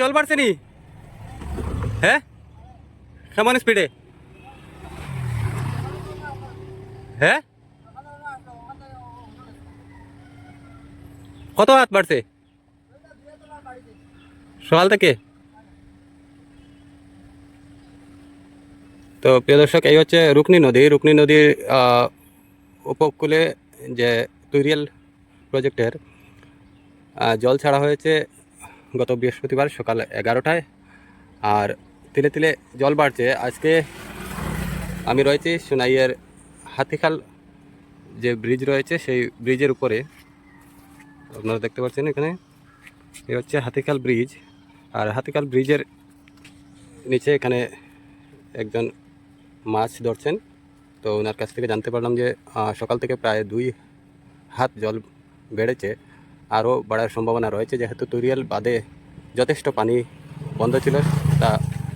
জল বাড়ছে নি? হ্যাঁ? কেমন স্পিডে হ্যাঁ? কত হাত বাড়ছে? সকাল থেকে? তো প্রিয় দর্শক, এই হচ্ছে রুকনি নদী। রুকনি নদীর উপকূলে যে তুরিয়াল প্রজেক্টের জল ছাড়া হয়েছে গত বৃহস্পতিবার সকাল এগারোটায়। আর তিলে তিলে জল বাড়ছে। আজকে আমি রয়েছি সোনাইয়ের হাতিখাল যে ব্রিজ রয়েছে, সেই ব্রিজের উপরে। আপনারা দেখতে পাচ্ছেন এখানে, এ হচ্ছে হাতিখাল ব্রিজ। আর হাতিখাল ব্রিজের নিচে এখানে একজন মাছ ধরছেন। তো ওনার কাছ থেকে জানতে পারলাম যে সকাল থেকে প্রায় দুই হাত জল বেড়েছে। আরও বাড়ার সম্ভাবনা রয়েছে। যেহেতু তুরিয়াল বাদে যথেষ্ট পানি বন্ধ ছিল, তা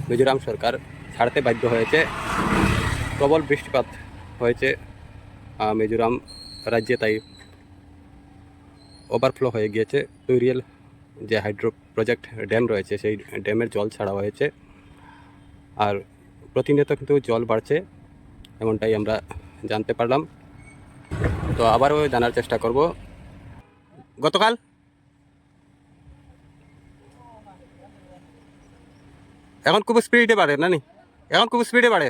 মিজোরাম সরকার ছাড়তে বাধ্য হয়েছে। প্রবল বৃষ্টিপাত হয়েছে মিজোরাম রাজ্যে, তাই ওভারফ্লো হয়ে গিয়েছে। তুরিয়াল যে হাইড্রো প্রজেক্ট ড্যাম রয়েছে, সেই ড্যামের জল ছাড়া হয়েছে। আর প্রতিনিয়ত কিন্তু জল বাড়ছে, এমনটাই আমরা জানতে পারলাম। তো আবারও জানার চেষ্টা করব গতকাল? এখন খুব স্পিডে বাড়ে, নানি? এখন খুব স্পিডে বাড়ে।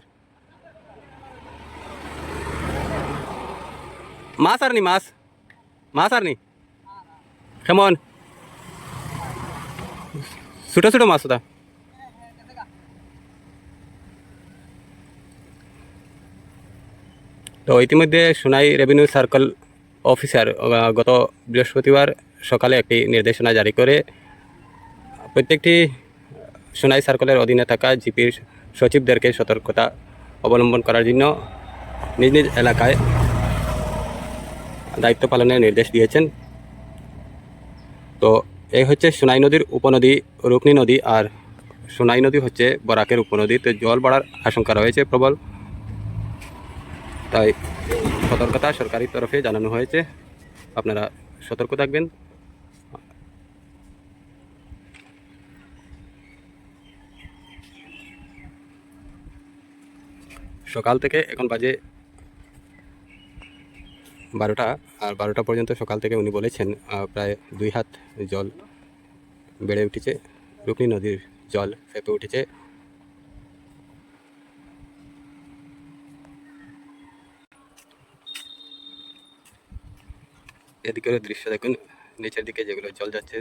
মাছ আর নি, মাছ? মাছ আর নি? কেমন ছোটো ছোটো মাছ ওটা। তো ইতিমধ্যে সোনাই রেভিনিউ সার্কেল অফিসার গত বৃহস্পতিবার সকালে একটি নির্দেশনা জারি করে প্রত্যেকটি সোনাই সার্কেলের অধীনে থাকা জিপির সচিবদেরকে সতর্কতা অবলম্বন করার জন্য নিজ নিজ এলাকায় দায়িত্ব পালনের নির্দেশ দিয়েছেন। তো এই হচ্ছে সোনাই নদীর উপনদী, রুকনি নদী আর সোনাই নদী হচ্ছে বরাকের উপনদী। তো জল বাড়ার আশঙ্কা রয়েছে প্রবল। তাই সতর্কতা সরকারি তরফে জানানো হয়েছে। আপনারা সতর্ক থাকবেন। সকাল থেকে এখন বাজে বারোটা, আর বারোটা পর্যন্ত সকাল থেকে উনি বলেছেন প্রায় দুই হাত জল বেড়ে উঠেছে। রুকনি নদীর জল ফেপে উঠেছে। এদিকের দৃশ্য দেখুন নিচের দিকে যেগুলো জল যাচ্ছে।